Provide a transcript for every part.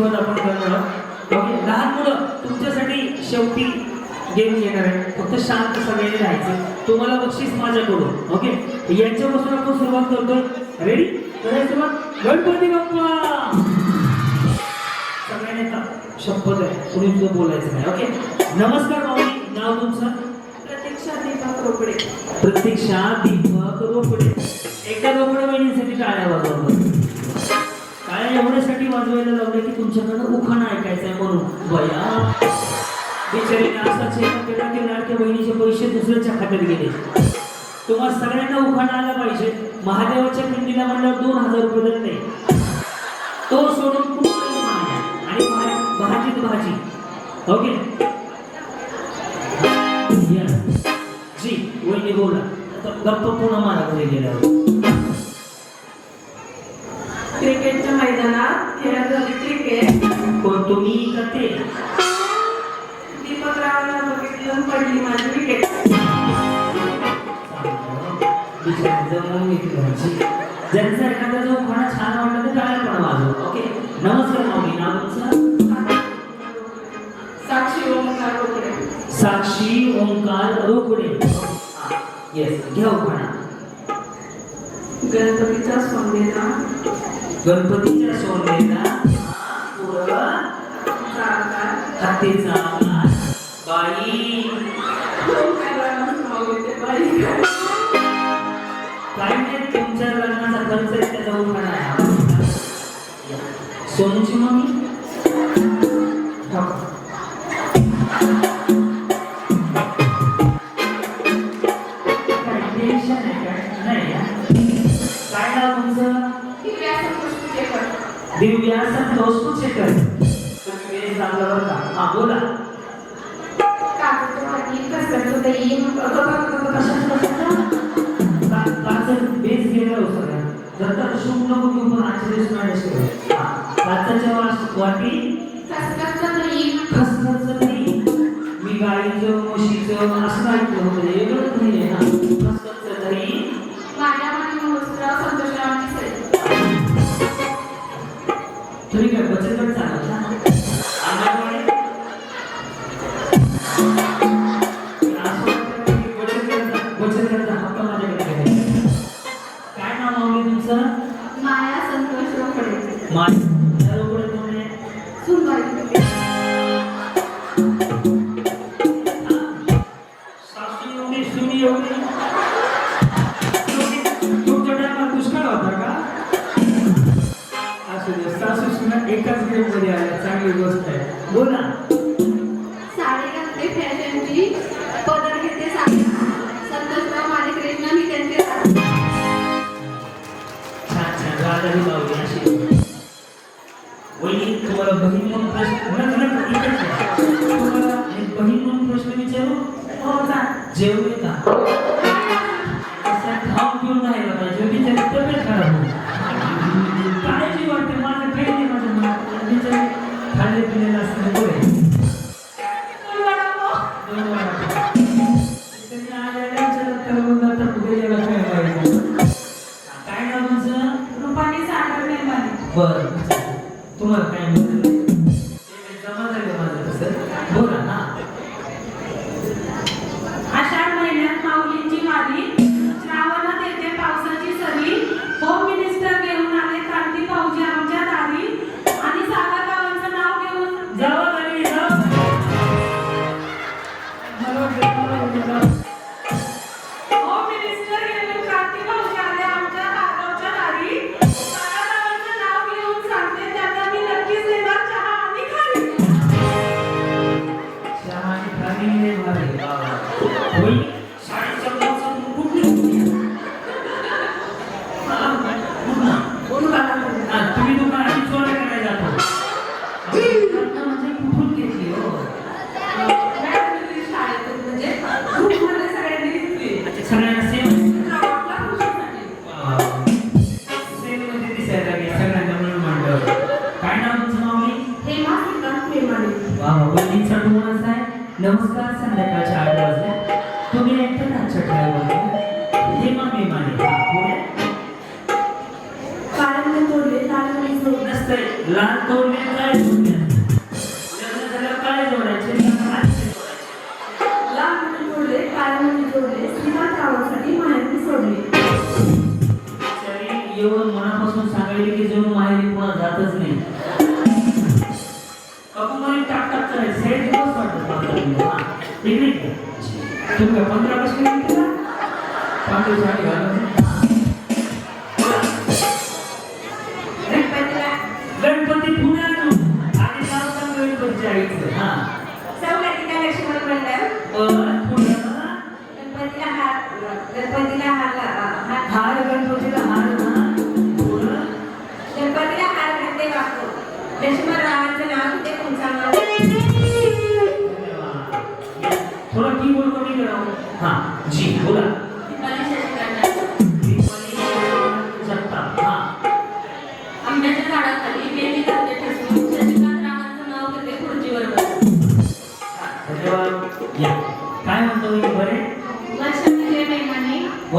सुरुवात आपण करणार आहोत. ओके लहान मुलं तुमच्यासाठी शेवटी गेम येणार आहे फक्त शांत सगळ्यांनी राहायचं. तुम्हाला बक्षीस माझ्याकडून ओके यांच्यापासून आपण सुरुवात करतोय. रेडी करायची सुरुवात गणपती बाप्पा! सगळ्यांनी आता शपथ आहे कुणी तुझं बोलायचं नाही ओके नमस्कार माऊली नाव तुमचं? प्रतीक्षा दीपक रोकडे. प्रतीक्षा दीपक रोकडे. एकदा रोकडे बहिणीसाठी टाळ्या वाजवलं टाळ्या एवढ्यासाठी वाजवायला लावल्या की तुमच्याकडनं उखाणा ऐकायचंय म्हणून. बया. बिचारे की लाडक्या बहिणीचे पैसे दुसऱ्याच्या खात्यात गेले. तुम्हाला सगळ्यांना उखाणा आला पाहिजे. महादेवाच्या पिंडीला म्हणल्यावर दोन हजार रुपये देत नाही तो सोडून आणि भाजीत भाजी. हो ओके जी वहिनी बोला. आता गप्प पुन्हा मारा घरी गेल्यावर क्रिकेटच्या मैदानात खेळत क्रिकेट कोण तुम्ही का ते दीपकरावांना बघितलं पडली माझी विकेट भाजी ज्यांचा एखादा जो खाणं छान वाटलं तर टाळ्या पण वाजव ओके नमस्कार माऊली नाव तुमचं? साक्षी ओमकार रोकडे. साक्षी ओंकार रोकडे. येस घ्या उखाणा गणपतीच्या सोंदेला गणपतीच्या सोनेला पुरं हत्तीचा बाई. काय नाही तुमच्या लग्नाचा खर्च आहे त्याचा उखाणा सोनूची मम्मी संतोष दिव्या संतोष कुचेकर कर वेळ बरं का हा बोला. बेस गेला हो सगळ्या. जर तर शुभ नको घेऊ पण मॅनेज वाटी जा 兰州，兰州。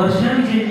original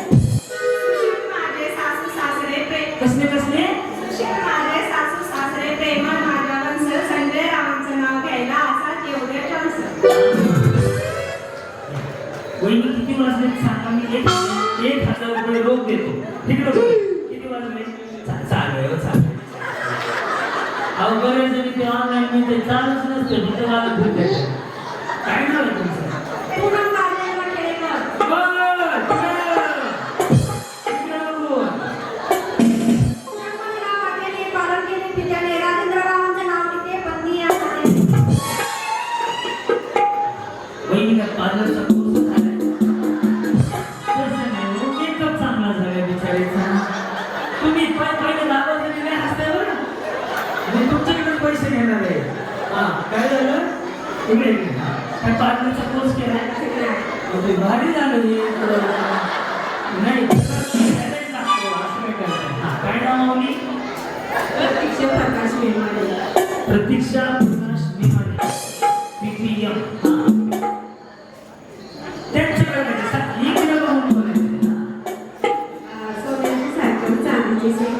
वाजले सांगा मी एक एक हजार रुपये रोख देतो. तिकडं किती वाजले चालू आहे हो, चालू अहो बरेच ते ऑनलाईन मिळते चालूच नसते फक्त मला काय झालं? पैसे घेणार आहे. हा काय झालं? तुम्ही काय पार्लरचा कोर्स केला. ते भारी झालं मी नाही. काय नाव माऊली? प्रतीक्षा प्रकाश मेमाडे प्रतीक्षा प्रकाश मेमाडे पीपीएम त्यांच्याकडे इकडे बघून बोलायचं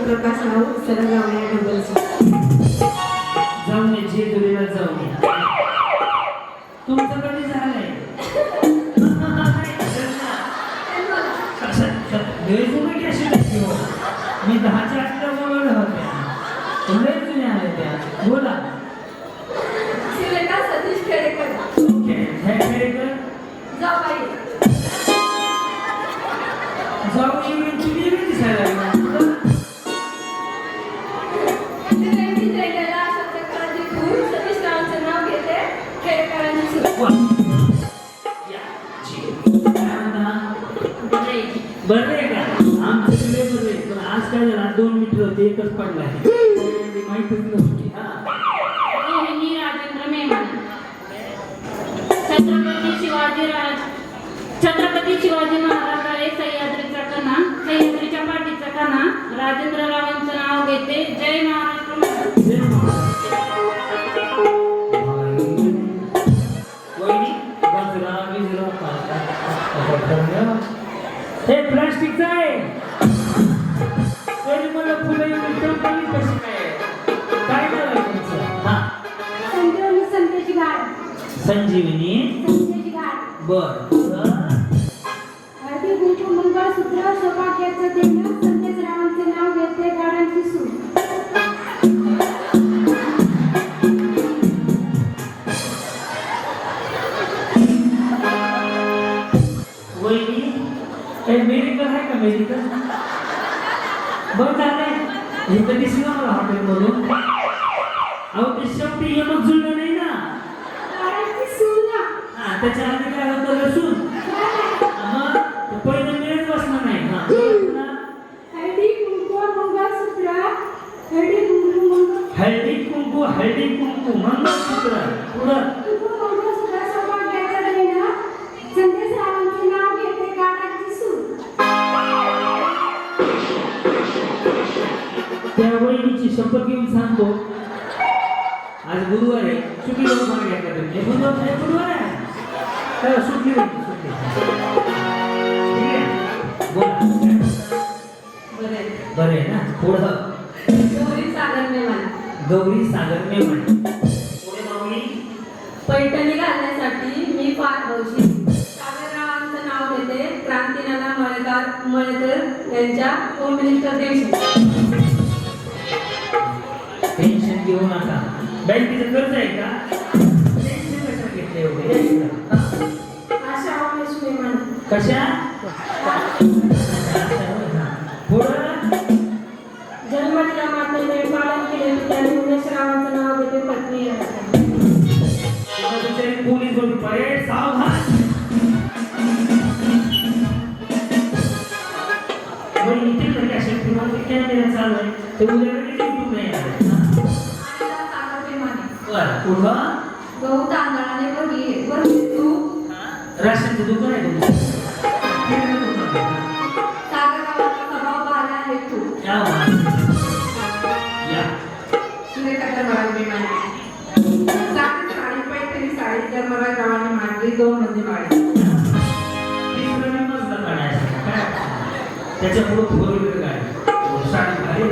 प्रकाश राऊत सरळ लावण्या दुनियेत जाऊ तुमचं बरं आहे का आमचं सगळे बरं आहे पण आज काय झालं दोन मीटर होते एकच पडला माहितीच नव्हती हा राजेंद्र मेहमान छत्रपती शिवाजी राज छत्रपती शिवाजी महाराजांकडे सह्याद्रीचा कणा सह्याद्रीच्या पाठीचा कणा राजेंद्र रावांचं नाव घेते जय महाराज. Zay. हे मेडिकल आहे का मेडिकल बंद झालंय इथं दिसलं मला हॉटेलमधून अहो ते शेवटी यमक जुळलं नाही ना हा त्याच्या आज गुरुवार आहे. सुट्टी घ्या तुम्ही हे बुधवार नाही गुरुवार आहे. काय सुटली होती सुटली आहे. बरे बरं आहे ना? पुढं गौरी सागर मेहमान गौरी सागर मेमण पुढे माऊली पैठणी घालण्यासाठी मी फार हौशी. सागररावांचं नाव घेते क्रांतीनाना मळेकर मळेकर यांच्या होम मिनिस्टर देश टेन्शन घेऊ नका बँकेचं कर्ज आहे का? कशा? घेतले कशा पुढं? मातेने पालन केले त्यांनी उमेश नाव घेते पत्नी पोलीस होती परेड सावधान. बरं इथे तर काय शक्ती मला चालू आहे. ते उद्या बरं पुढं गहू तांदळाने भरली. भरली तूप राशनचं दुकान आहे तुमचं किराणा दुकान आहे. आहे तू. या वा. या. सुरेखा मराठी मेहमान साडी साडी पैठणी साडी तर मला गावाने मांडली दोन मध्ये मांडली काढायचा. काय? त्याच्या पुढं फोर व्हीलर गाडी साडी भारी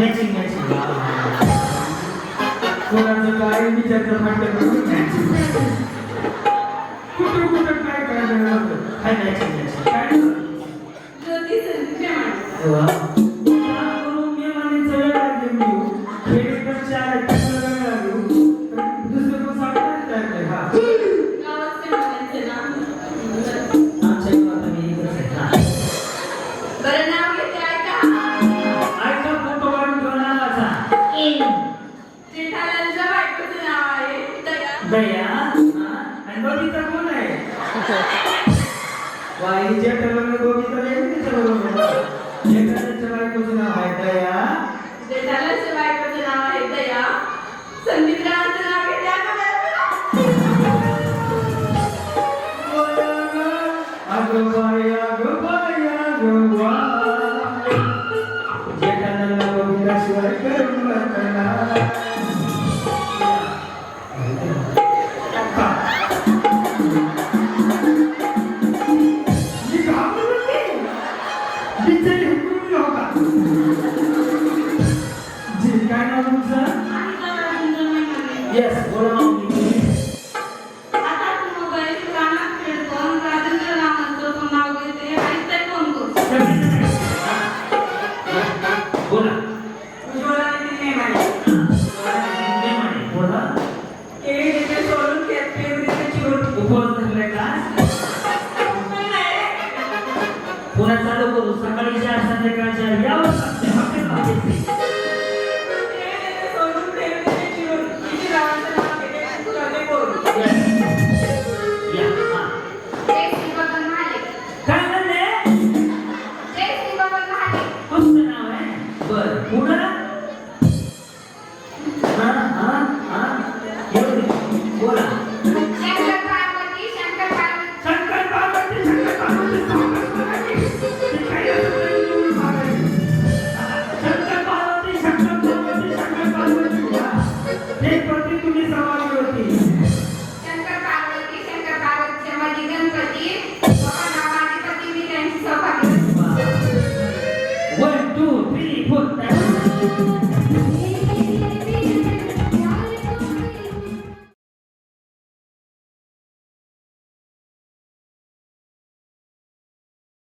मॅचिंग मॅचिंग. कोणाचं काय विचारचं कुठं कुठं काय करायचं काय ज्योती संदीप వాయిద్యటలను గోవిందలేమిటలను జగన్ చివరికి వచ్చిన వాయిద్దయ్యా జగన్ చివరికి వచ్చిన వాయిద్దయ్యా సందీప్